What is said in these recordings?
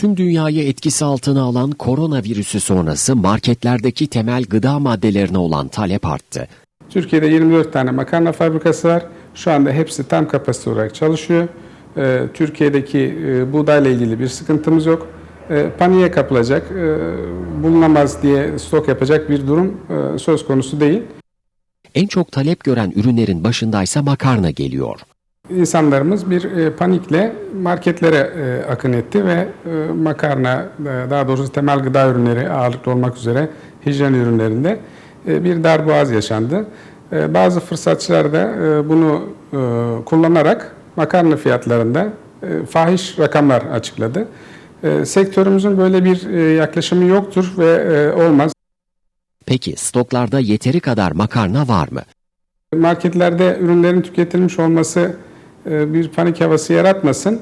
Tüm dünyayı etkisi altına alan koronavirüsü sonrası marketlerdeki temel gıda maddelerine olan talep arttı. Türkiye'de 24 tane makarna fabrikası var. Şu anda hepsi tam kapasite olarak çalışıyor. Ee, Türkiye'deki e, buğdayla ilgili bir sıkıntımız yok. Ee, paniğe kapılacak, e, bulunamaz diye stok yapacak bir durum e, söz konusu değil. En çok talep gören ürünlerin başındaysa makarna geliyor. İnsanlarımız bir e, panikle marketlere e, akın etti ve e, makarna, daha doğrusu temel gıda ürünleri ağırlıklı olmak üzere hijyen ürünlerinde bir darboğaz yaşandı. Bazı fırsatçılar da bunu kullanarak makarna fiyatlarında fahiş rakamlar açıkladı. Sektörümüzün böyle bir yaklaşımı yoktur ve olmaz. Peki stoklarda yeteri kadar makarna var mı? Marketlerde ürünlerin tüketilmiş olması bir panik havası yaratmasın.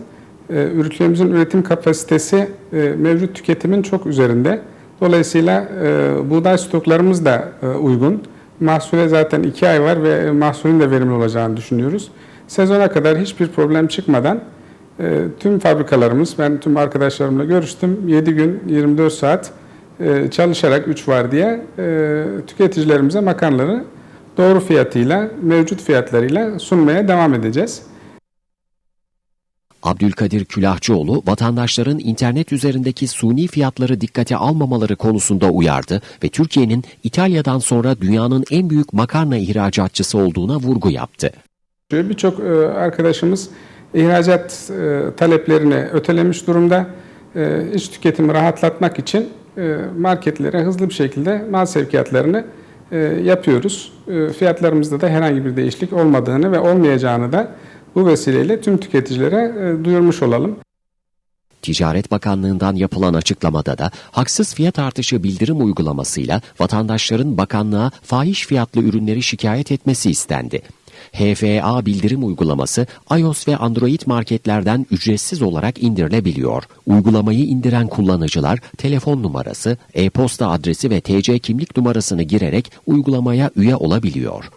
E, Ülkemizin üretim kapasitesi e, mevcut tüketimin çok üzerinde. Dolayısıyla e, buğday stoklarımız da e, uygun. Mahsule zaten iki ay var ve mahsulün de verimli olacağını düşünüyoruz. Sezona kadar hiçbir problem çıkmadan e, tüm fabrikalarımız, ben tüm arkadaşlarımla görüştüm. 7 gün 24 saat e, çalışarak 3 var diye e, tüketicilerimize makarnaları doğru fiyatıyla, mevcut fiyatlarıyla sunmaya devam edeceğiz. Abdülkadir Külahçıoğlu vatandaşların internet üzerindeki suni fiyatları dikkate almamaları konusunda uyardı ve Türkiye'nin İtalya'dan sonra dünyanın en büyük makarna ihracatçısı olduğuna vurgu yaptı. Birçok e, arkadaşımız ihracat e, taleplerini ötelemiş durumda. E, İç tüketimi rahatlatmak için marketlere hızlı bir şekilde mal sevkiyatlarını yapıyoruz. Fiyatlarımızda da herhangi bir değişiklik olmadığını ve olmayacağını da bu vesileyle tüm tüketicilere e, duyurmuş olalım. Ticaret Bakanlığı'ndan yapılan açıklamada da haksız fiyat artışı bildirim uygulamasıyla vatandaşların bakanlığa fahiş fiyatlı ürünleri şikayet etmesi istendi. HFA bildirim uygulaması iOS ve Android marketlerden ücretsiz olarak indirilebiliyor. Uygulamayı indiren kullanıcılar telefon numarası, e-posta adresi ve TC kimlik numarasını girerek uygulamaya üye olabiliyor.